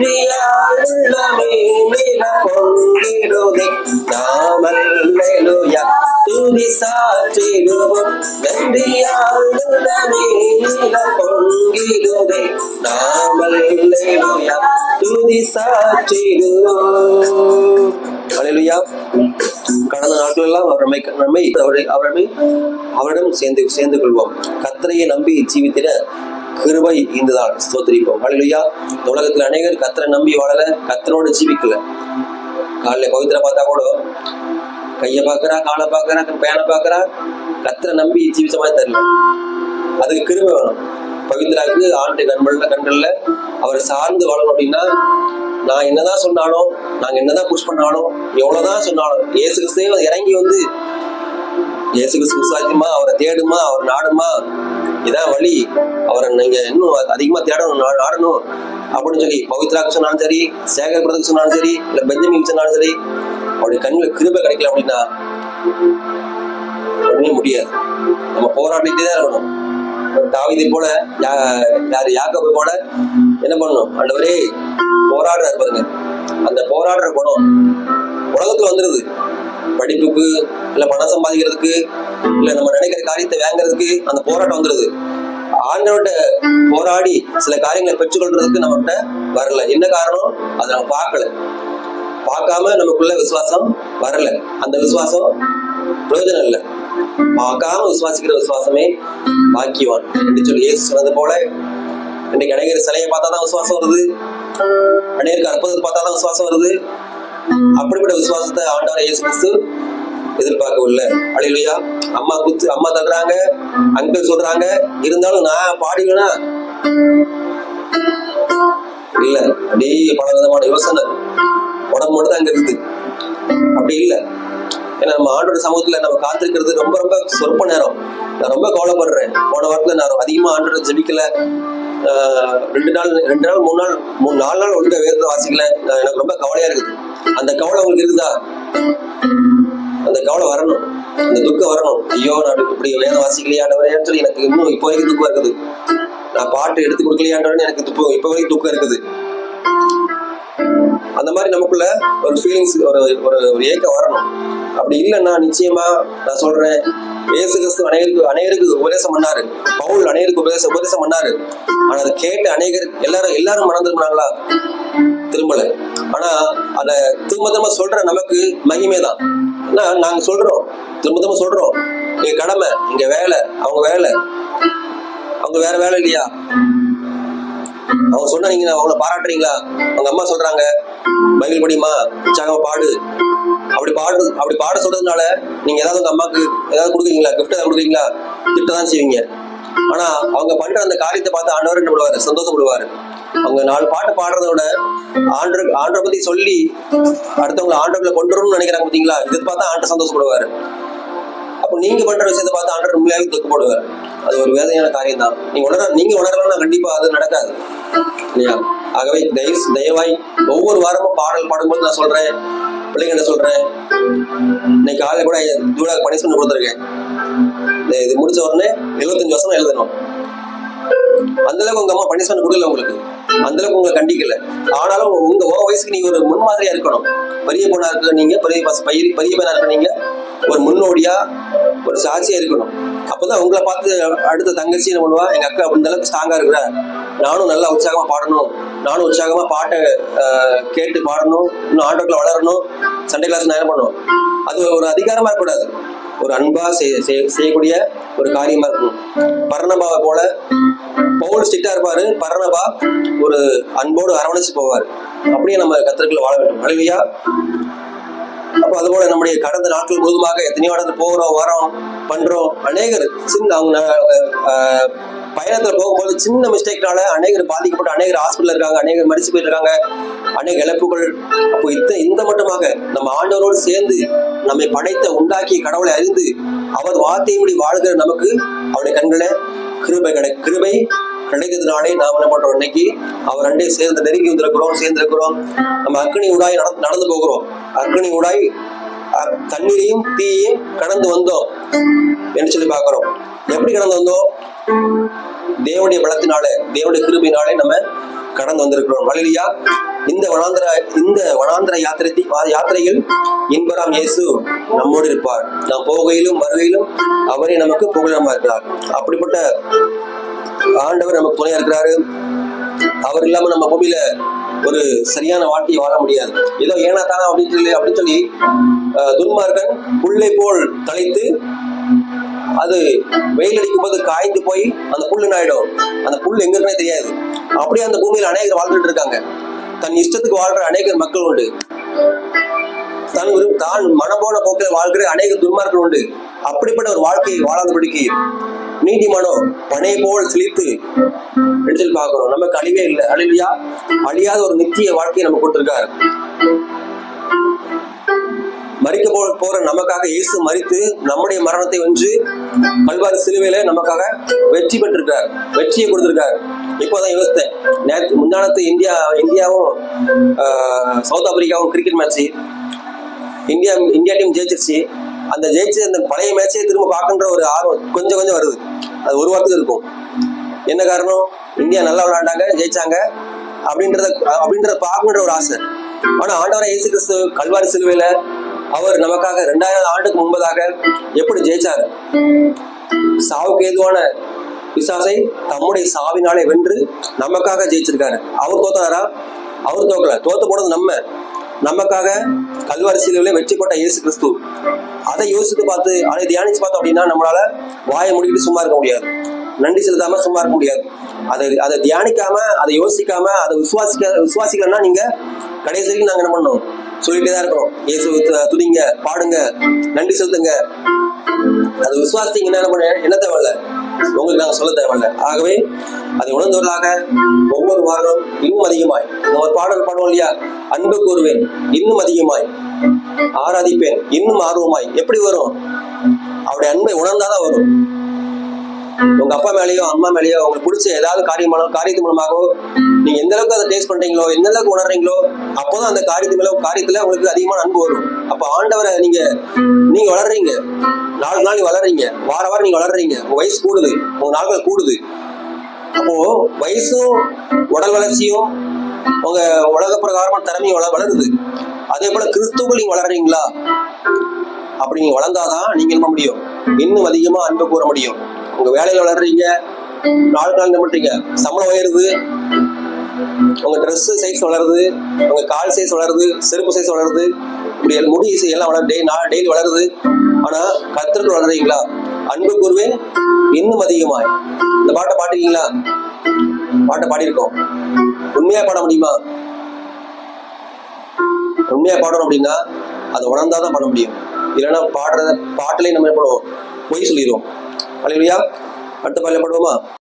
நில பொங்கிடுதே துதி சாற்றிடுவோம் நில பொங்கிடுதே துதி சாற்றிடுவோம் கடந்த நாட்கள் எல்லாம் அவர் நம்மை நம்மை அவரை அவரமை அவரிடம் சேர்ந்து சேர்ந்து கொள்வோம் கத்தரையை நம்பி ஜீவித்திட கிருபை இந்துதான் ஸ்தோத்திரிப்போம். ஹalleluya. இந்த உலகத்துல அநேகர் கத்தரை நம்பி வாழல கத்தரோடு ஜீவிக்கல. காலைல பவித்திர பார்த்தா கூட கையை பார்க்கறா காலை பார்க்கறா பேனை பார்க்கறா கத்தரை நம்பி ஜீவிச்ச மாதிரி தெரியல. அதுக்கு கிருபை வேணும். பவித்ராக்கு ஆண்டு கண்கள்ல கண்கள்ல அவரை சார்ந்து வாழணும் அப்படின்னா நான் என்னதான் சொன்னாலும் நாங்க என்னதான் புஷ் பண்ணாலும் எவ்வளவுதான் சொன்னாலும் இயேசு கிறிஸ்தே இறங்கி வந்து இயேசு கிறிஸ்து விசுவாசிமா அவரை தேடுமா? அவர் நாடுமா? இதான் வழி அவரை நீங்க இன்னும் அதிகமா தேடணும் ஆடணும் நாடணும் அப்படின்னு சொல்லி பவித்ராக்கு சொன்னாலும் சரி சேகர் பிரதருக்கு சொன்னாலும் சரி இல்ல பெஞ்சமின் சொன்னாலும் சரி அவருடைய கண்ணில் கிருபை கிடைக்கல அப்படின்னா ஒண்ணுமே முடியாது. நம்ம போராடிட்டே தான் இருக்கணும். தாவிதை போல யா- யாரு போல என்ன பண்ணணும்? ஆண்டவரே போராடுறாரு பாருங்க. அந்த போராடுற குணம் உலகத்துல வந்துருது. இல்ல பணம் சம்பாதிக்கிறதுக்கு இல்ல நம்ம நினைக்கிற காரியத்தை வாங்குறதுக்கு அந்த போராட்டம் வந்துருது. ஆண்டவர்கிட்ட போராடி சில காரியங்களை பெற்றுக்கொள்றதுக்கு நம்மகிட்ட வரல. என்ன காரணம்? அதை நம்ம பார்க்கல. பார்க்காம நமக்குள்ள விசுவாசம் வரல. அந்த விசுவாசம் பிரயோஜனம் இல்லை. பார்க்காம விசுவாசிக்கிற விசுவாசமே பாக்கியவான் என்று சொல்லி இயேசு சொன்னது போல இன்னைக்கு அநேகர் சிலையை பார்த்தா தான் விசுவாசம் வருது. அநேகருக்கு அற்புதத்தை பார்த்தா தான் விசுவாசம் வருது. அப்படிப்பட்ட விசுவாசத்தை ஆண்டவர் இயேசு கிறிஸ்து எதிர்பார்க்கவில்லை. அழிலையா அம்மா குத்து அம்மா தள்ளுறாங்க அங்கிள் சொல்றாங்க இருந்தாலும் நான் பாடிவேனா இல்ல. அப்படியே பல விதமான யோசனை. உடம்பு மட்டும் தான் அங்க இருக்குது. அப்படி இல்லை. ஏன்னா நம்ம ஆண்டோட சமூகத்துல நம்ம காத்திருக்கிறது ரொம்ப ரொம்ப சொற்ப நேரம். நான் ரொம்ப கவலைப்படுறேன். போன வாரத்துல நான் அதிகமா ஆண்டோட ஜெபிக்கல. ரெண்டு நாள் ரெண்டு நாள் மூணு நாள் மூணு நாலு நாள் ஒழுங்கா வேறு வாசிக்கல. நான் எனக்கு ரொம்ப கவலையா இருக்குது. அந்த கவலை உங்களுக்கு இருக்குதா? கவலை வரணும். இந்த துக்கம் வரணும். ஐயோ நான் இப்படி வேதம் வாசிக்கலையாண்டவரேன்னு சொல்லி எனக்கு இன்னும் இப்போ வரைக்கும் துக்கம் இருக்குது. நான் பாட்டு எடுத்து கொடுக்கலையாண்டவரே எனக்கு துக்கம் இப்போ வரைக்கும் துக்கம் இருக்குது. அந்த மாதிரி நமக்குள்ள ஒரு ஃபீலிங்ஸ் ஒரு ஒரு ஒரு ஏக்கம் வரணும். அப்படி இல்லைன்னா நிச்சயமா நான் சொல்றேன் இயேசு கிறிஸ்து அனைவருக்கு அநேகருக்கு உபதேசம் பண்ணாரு. பவுல் அநேகருக்கு உபதேசம் உபதேசம் பண்ணாரு. ஆனா அதை கேட்டு அநேகர் எல்லாரும் எல்லாரும் மனம் திரும்பினாங்களா திரும்பல. ஆனா அத திரும்ப திரும்ப சொல்ற நமக்கு மகிமை தான் ஏன்னா நாங்க சொல்றோம் திரும்ப திரும்ப சொல்றோம். இங்க கடமை இங்க வேலை அவங்க வேலை. அவங்க வேற வேலை இல்லையா? அவங்க சொன்னா நீங்க அவங்கள பாராட்டுறீங்களா? அவங்க அம்மா சொல்றாங்க பைபிள் படிமா உற்சாகமா பாடு. அப்படி பாடு அப்படி பாட சொல்றதுனால நீங்க ஏதாவது உங்க அம்மாக்கு ஏதாவது கொடுக்குறீங்களா? கிஃப்ட் ஏதாவது கொடுக்குறீங்களா? திட்ட தான் செய்வீங்க. ஆனா அவங்க பண்ற அந்த காரியத்தை பார்த்து ஆண்டவர் என்ன பண்ணுவாரு? சந்தோஷப்படுவாரு. அவங்க நாலு பாட்டு பாடுறத விட ஆண்டர் ஆண்டரை பத்தி சொல்லி அடுத்தவங்களை ஆண்டர்களை கொண்டு வரணும்னு நினைக்கிறாங்க பாத்தீங்களா இதை பார்த்தா ஆண்டு சந்தோஷப்படுவாரு. அப்போ நீங்க பண்ற விஷயத்தை பார்த்து ஆண்டர் உண்மையாவே துக்கப்படுவார். அது ஒரு வேதனையான காரியம் தான் நீங்க உணர நீங்க உணரலன்னா கண்டிப்பா அது நடக்காது. இல்லையா? ஆகவே தயவு தயவாய் ஒவ்வொரு வாரமும் பாடல் பாடும்போது நான் சொல்றேன். பிள்ளைங்க என்ன சொல்றேன். இன்னைக்கு காலையில கூட தூடாக பனிஷ்மெண்ட் கொடுத்துருக்கேன். இது முடிச்ச உடனே எழுபத்தஞ்சு வருஷம் எழுதணும். அந்த அளவுக்கு உங்க அம்மா பனிஷ்மெண்ட் கொடுக்கல உங்களுக்கு. அந்த அளவுக்கு உங்களை கண்டிக்கல. ஆனாலும் உங்க ஓ வயசுக்கு நீங்க ஒரு முன்மாதிரியா இருக்கணும். பெரிய பொண்ணா இருக்க நீங்க பெரிய பச- பெரிய பெரிய பையனா இருக்க நீங்க ஒரு முன்னோடியா ஒரு சாட்சியா இருக்கணும். அப்பதான் உங்களை பார்த்து அடுத்த தங்கச்சி என்ன பண்ணுவா? எங்க அக்கா இந்த அளவுக்கு ஸ்ட்ராங்கா இருக்கிற. நானும் நல்லா உற்சாகமா பாடணும். நானும் உற்சாகமா பாட்டை ஆஹ், கேட்டு பாடணும். இன்னும் ஆட்டோக்களை வளரணும். சண்டே கிளாஸ் நான் என்ன பண்ணணும் அது ஒரு அதிகாரமா இருக்கக்கூடாது. ஒரு அன்பா செய்ய செய்யக்கூடிய ஒரு காரியமா இருக்கணும். பரணபாவை போல பவுல் ஸ்ட்ரிக்டா இருப்பாரு. பரணபா ஒரு அன்போடு அரவணைச்சு போவார். அப்படியே நம்ம கத்திரக்குள்ள வாழ வேண்டும். அழகியா அப்போ அதுபோல நம்முடைய கடந்த நாட்கள் முழுவதுமாக எத்தனையோ இடத்துல போகிறோம் வரோம் பண்றோம். அநேகர் சின்ன அவங்க பயணத்துல போகும்போது சின்ன மிஸ்டேக்னால அநேகர் பாதிக்கப்பட்டு அநேகர் ஹாஸ்பிட்டல் இருக்காங்க அநேகர் மறிச்சு போயிருக்காங்க அநேக இழப்புகள். அப்போ இந்த இந்த மட்டுமாக நம்ம ஆண்டவரோடு சேர்ந்து நம்மை படைத்த உண்டாக்கிய கடவுளை அறிந்து அவர் வார்த்தையின்படி வாழ்கிற நமக்கு அவருடைய கண்களை கிருபை கிடை கிருபை கிடைக்கிறதுனாலே நாம் என்ன பண்றோம் இன்னைக்கு? அவர் ரெண்டே சேர்ந்து நெருங்கி வந்திருக்கிறோம் சேர்ந்திருக்கிறோம். நம்ம அக்னி உடாய் நடந்து நடந்து போகிறோம். அக்னி உடாய் தண்ணீரையும் தீயையும் கடந்து வந்தோம் என்று சொல்லி பார்க்கிறோம். எப்படி கடந்து வந்தோம்? தேவனுடைய பலத்தினாலே தேவனுடைய கிருபையினாலே நம்ம கடந்து வந்திருக்கிறோம். வழியா இந்த வனாந்திர இந்த வனாந்திர யாத்திரை யாத்திரையில் இன்பராம் இயேசு நம்மோடு இருப்பார். நாம் போகையிலும் வருகையிலும் அவரே நமக்கு புகழமா இருக்கிறார். அப்படிப்பட்ட ஆண்டவர் நமக்கு துணையா இருக்கிறாரு. அவர் இல்லாம நம்ம பூமியில ஒரு சரியான வாழ்க்கையை வாழ முடியாது. ஏதோ ஏனா தானா அப்படின்னு சொல்லி அப்படின்னு சொல்லி அஹ், புல்லை போல் தலைத்து அது வெயில் அடிக்கும் போது காய்ந்து போய் அந்த புல்லு ஆயிடும்? அந்த புல் எங்க இருக்குன்னே தெரியாது. அப்படியே அந்த பூமியில அநேகர் வாழ்ந்துட்டு இருக்காங்க. தன் இஷ்டத்துக்கு வாழ்ற அநேகர் மக்கள் உண்டு. தன் தான் மனம் போன போக்கில் வாழ்கிற அநேக துன்மார்கள் உண்டு. அப்படிப்பட்ட ஒரு வாழ்க்கையை வாழாதபடிக்கு நீதிமானோ பனை போல் சிலித்து எடுத்து பார்க்கிறோம். நமக்கு அழிவே இல்லை. அழிவியா? அழியாத ஒரு நித்திய வாழ்க்கையை நம்ம கொடுத்துருக்காரு. மறிக்க போ போற நமக்காக இயேசு மறித்து நம்முடைய மரணத்தை வென்று கல்வாரி சிலுவையில நமக்காக வெற்றி பெற்றிருக்கார். வெற்றியை கொடுத்திருக்காரு. இப்போதான் யோசித்தேன். நேற்று முந்தானத்து இந்தியா இந்தியாவும் south ஆப்பிரிக்காவும் cricket match India India team ஜெயிச்சிருச்சு. அந்த ஜெயிச்சு அந்த பழைய மேட்சே திரும்ப பார்க்கின்ற ஒரு ஆர்வம் கொஞ்சம் கொஞ்சம் வருது. அது ஒரு வாரத்துக்கு இருக்கும். என்ன காரணம்? இந்தியா நல்லா விளையாண்டாங்க ஜெயிச்சாங்க. அப்படின்றத அப்படின்றத பார்க்கணுன்ற ஒரு ஆசை. ஆனா ஆண்டவரை இயேசு கிறிஸ்து கல்வாரி சிலுவையில அவர் நமக்காக ரெண்டாயிரம் ஆண்டுக்கு முன்பதாக எப்படி ஜெயிச்சாரு? சாவுக்கு ஏதுவான விசாசை தம்முடைய சாவினாலே வென்று நமக்காக ஜெயிச்சிருக்காரு. அவர் தோத்தாரா அவர் தோக்கல. தோத்து போனது நம்ம. நமக்காக கல்வாரி வெற்றி போட்ட இயேசு கிறிஸ்து. அதை யோசித்து பார்த்து அதை தியானிச்சு பார்த்தோம் அப்படின்னா நம்மளால வாயை முடிக்கிட்டு சும்மா இருக்க முடியாது. நன்றி செலுத்தாம சும்மா இருக்க முடியாது. அதை அதை தியானிக்காம அதை யோசிக்காம அதை விசுவாசிக்க விசுவாசிக்கலன்னா நீங்க கடைசி வரைக்கும் நாங்க என்ன பண்ணோம் சொல்லிட்டே தான் இருக்கிறோம் இயேசு து- துதிங்க பாடுங்க நன்றி செலுத்துங்க. அது விசுவாசித்தீங்கன்னா என்ன பண்ண என்ன தேவையில்ல? உங்களுக்கு நாங்க சொல்ல தேவையில்ல. ஆகவே அதை உணர்ந்தவர்களாக ஒவ்வொரு வாரம் இன்னும் அதிகமாய். ஒரு பாடல் பாடுவோம் இல்லையா? அன்பு கூறுவேன் இன்னும் அதிகமாய். ஆராதிப்பேன் இன்னும் ஆர்வமாய். எப்படி வரும்? அவருடைய அன்பை உணர்ந்தாதான் வரும். உங்க அப்பா மேலேயோ அம்மா மேலேயோ உங்களுக்கு பிடிச்ச ஏதாவது காரியமான காரியத்து மூலமாகவோ நீங்க எந்த அளவுக்கு அதை டேஸ்ட் பண்றீங்களோ எந்த அளவுக்கு உணர்றீங்களோ அப்போதான் அந்த காரியத்து மேல காரியத்துல உங்களுக்கு அதிகமான அன்பு வரும். அப்ப ஆண்டவரை நீங்க நீங்க வளர்றீங்க. நாலு நாள் வளர்றீங்க. வார வாரம் நீங்க வளர்றீங்க. உங்க வயசு கூடுது. உங்க நாட்கள் கூடுது. அப்போ வயசும் உடல் வளர்ச்சியும் உங்க உலக பிரகாரமா திறமையும் வள வளருது. அதே போல கிறிஸ்துவ நீங்க வளர்றீங்களா? அப்படி நீங்க வளர்ந்தாதான் நீங்க என்ன முடியும்? இன்னும் அதிகமா அன்பு கூற முடியும். உங்க வேலையில வளர்றீங்க நாலு நாள் என்ன பண்றீங்க சம்பளம் உயருது உங்க ட்ரெஸ் சைஸ் வளருது உங்க கால் சைஸ் வளருது செருப்பு சைஸ் வளருது இப்படி முடி எல்லாம் வளர் டெய்லி டெய்லி வளருது. ஆனா கத்திற்கு வளர்றீங்களா? அன்பு கூறுவேன் இன்னும் அதிகமாய். இந்த பாட்டை பாட்டுறீங்களா பாட்டை பாடியிருக்கோம். உண்மையா பாட முடியுமா? உண்மையா பாடணும் அப்படின்னா அதை உணர்ந்தாதான் பாட முடியும். இல்லைன்னா பாடுறத பாட்டிலே நம்ம என்ன பண்ணுவோம்? பொய் சொல்லிடுவோம். அலையிலையா? அடுத்த பாடல பாடுவோமா?